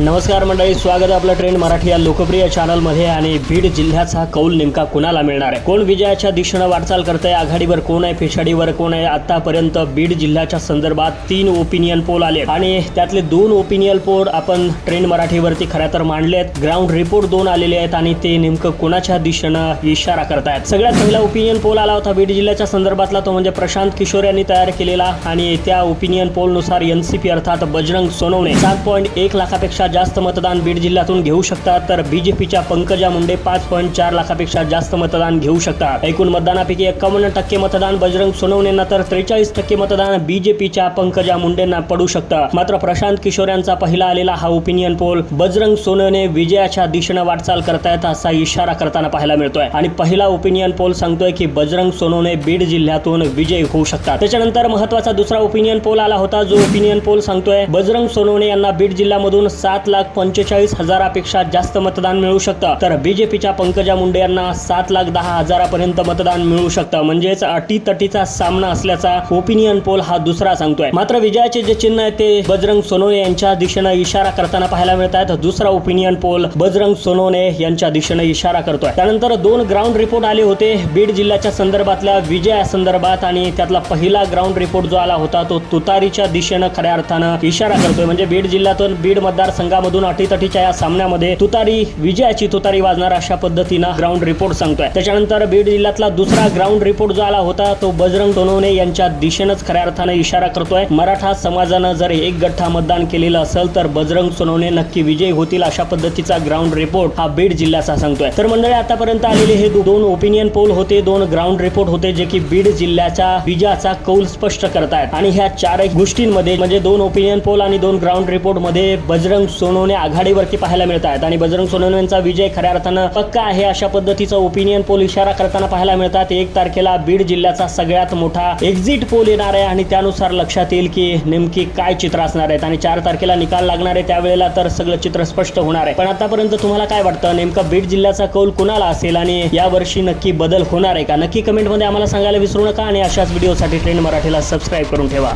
नमस्कार मंडळी स्वागत आहे आपलं ट्रेंड मराठी या लोकप्रिय चॅनलमध्ये आणि बीड जिल्ह्याचा कौल नेमका कुणाला मिळणार आहे? कोण विजयाच्या दिशेनं वाटचाल करतंय? आघाडीवर कोण आहे? पिछाडीवर कोण आहे? आतापर्यंत बीड जिल्ह्याच्या संदर्भात तीन ओपिनियन पोल आले आणि त्यातले दोन ओपिनियन पोल आपण ट्रेंड मराठीवरती खऱ्या तर मांडले आहेत ग्राउंड रिपोर्ट दोन आलेले आहेत आणि ते नेमकं कोणाच्या दिशेनं इशारा करतायत? सगळ्यात पहिला ओपिनियन पोल आला होता बीड जिल्ह्याच्या संदर्भातला तो म्हणजे प्रशांत किशोर यांनी तयार केलेला. आणि त्या ओपिनियन पोलनुसार एनसीपी अर्थात बजरंग सोनवणे सात पॉईंट एक लाखापेक्षा जास्त मतदान बीड जिल्ह्यातून घेऊ शकतात तर बीजेपीच्या पंकजा मुंडे पाच पॉईंट चार लाखापेक्षा जास्त मतदान घेऊ शकतात. एकूण मतदानापैकी एकावन्न टक्के मतदान बजरंग सोनवणेंना तर त्रेचाळीस टक्के मतदान बीजेपीच्या पंकजा मुंडेंना पडू शकतं. मात्र प्रशांत किशोर यांचा पहिला आलेला हा ओपिनियन पोल बजरंग सोनवणे विजयाच्या दिशेनं वाटचाल करतायत असा इशारा करताना पाहायला मिळतोय. आणि पहिला ओपिनियन पोल सांगतोय की बजरंग सोनवणे बीड जिल्ह्यातून विजय होऊ शकतात. त्याच्यानंतर महत्त्वाचा दुसरा ओपिनियन पोल आला होता. जो ओपिनियन पोल सांगतोय बजरंग सोनवणे यांना बीड जिल्ह्यामधून सात लाख पंचेचाळीस हजारापेक्षा जास्त मतदान मिळू शकतं. तर बीजेपीच्या पंकजा मुंडे यांना सात लाख दहा हजारापर्यंत मतदान मिळू शकतं. म्हणजेच अटीतटीचा सामना असल्याचा ओपिनियन पोल हा दुसरा सांगतोय. मात्र विजयाचे जे चिन्ह आहे ते बजरंग सोनवणे यांच्या दिशेनं इशारा करताना पाहायला मिळत आहेत दुसरा ओपिनियन पोल बजरंग सोनवणे यांच्या दिशेनं इशारा करतोय. त्यानंतर दोन ग्राउंड रिपोर्ट आले होते. बीड जिल्ह्याच्या संदर्भातल्या विजया संदर्भात आणि त्यातला पहिला ग्राउंड रिपोर्ट जो आला होता तो तुतारीच्या दिशेनं खऱ्या अर्थानं इशारा करतोय. म्हणजे बीड जिल्ह्यातून बीड मतदार संघामधून अटीतटीच्या या सामन्यामध्ये तुतारी विजयाची तुतारी वाजणार अशा पद्धतीनं ग्राउंड रिपोर्ट सांगतोय. त्याच्यानंतर बीड जिल्ह्यातला दुसरा ग्राउंड रिपोर्ट जो आला होता तो बजरंग सोनवणे यांच्या दिशेनंच खऱ्या अर्थानं इशारा करतोय. मराठा समाजानं जर एक गठ्ठा मतदान केलेलं असेल तर बजरंग सोनवणे नक्की विजयी होतील अशा पद्धतीचा ग्राउंड रिपोर्ट हा बीड जिल्ह्याचा सांगतोय. तर मंडळी आतापर्यंत आलेले हे दोन ओपिनियन पोल होते. दोन ग्राउंड रिपोर्ट होते जे की बीड जिल्ह्याच्या विजयाचा कौल स्पष्ट करतायत. आणि ह्या चारही गोष्टींमध्ये म्हणजे दोन ओपिनियन पोल आणि दोन ग्राउंड रिपोर्टमध्ये बजरंग सोनवणे आघाडीवरती पाहायला मिळत आहेत आणि बजरंग सोनवणे यांचा विजय खऱ्या अर्थानं पक्का आहे अशा पद्धतीचा ओपिनियन पोल इशारा करताना पाहायला मिळतात. एक तारखेला बीड जिल्ह्याचा सगळ्यात मोठा एक्झिट पोल येणार आहे आणि त्यानुसार लक्षात येईल की नेमकी काय चित्र असणार आहेत. आणि चार तारखेला निकाल लागणार आहे त्यावेळेला तर सगळं चित्र स्पष्ट होणार आहे. पण आतापर्यंत तुम्हाला काय वाटतं? नेमकं बीड जिल्ह्याचा कौल कुणाला असेल आणि यावर्षी नक्की बदल होणार आहे का? नक्की कमेंटमध्ये आम्हाला सांगायला विसरू नका आणि अशाच व्हिडिओसाठी ट्रेंड मराठीला सबस्क्राईब करून ठेवा.